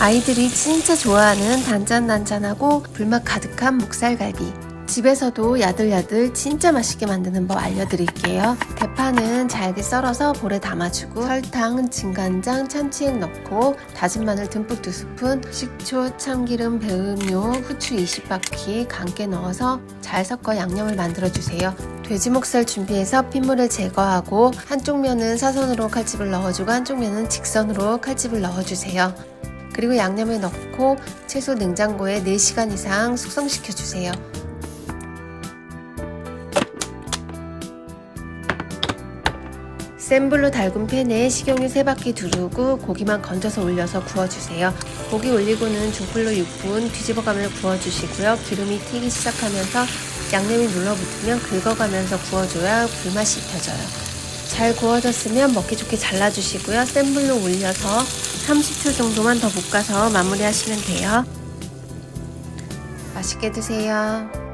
아이들이 진짜 좋아하는 단짠단짠하고 불맛 가득한 목살갈비. 집에서도 야들야들 진짜 맛있게 만드는 법 알려드릴게요. 대파는 잘게 썰어서 볼에 담아주고 설탕, 진간장, 참치액 넣고 다진 마늘 듬뿍 두 스푼, 식초, 참기름, 배음료, 후추 20바퀴, 간깨 넣어서 잘 섞어 양념을 만들어주세요. 돼지 목살 준비해서 핏물을 제거하고 한쪽 면은 사선으로 칼집을 넣어주고 한쪽 면은 직선으로 칼집을 넣어주세요. 그리고 양념을 넣고 채소 냉장고에 4시간 이상 숙성시켜 주세요. 센 불로 달군 팬에 식용유 3바퀴 두르고 고기만 건져서 올려서 구워주세요. 고기 올리고는 중불로 6분 뒤집어가며 구워주시고요. 기름이 튀기 시작하면서 양념이 눌러붙으면 긁어가면서 구워줘야 불맛이 입혀져요. 잘 구워졌으면 먹기 좋게 잘라주시고요. 센 불로 올려서 30초 정도만 더 볶아서 마무리하시면 돼요. 맛있게 드세요.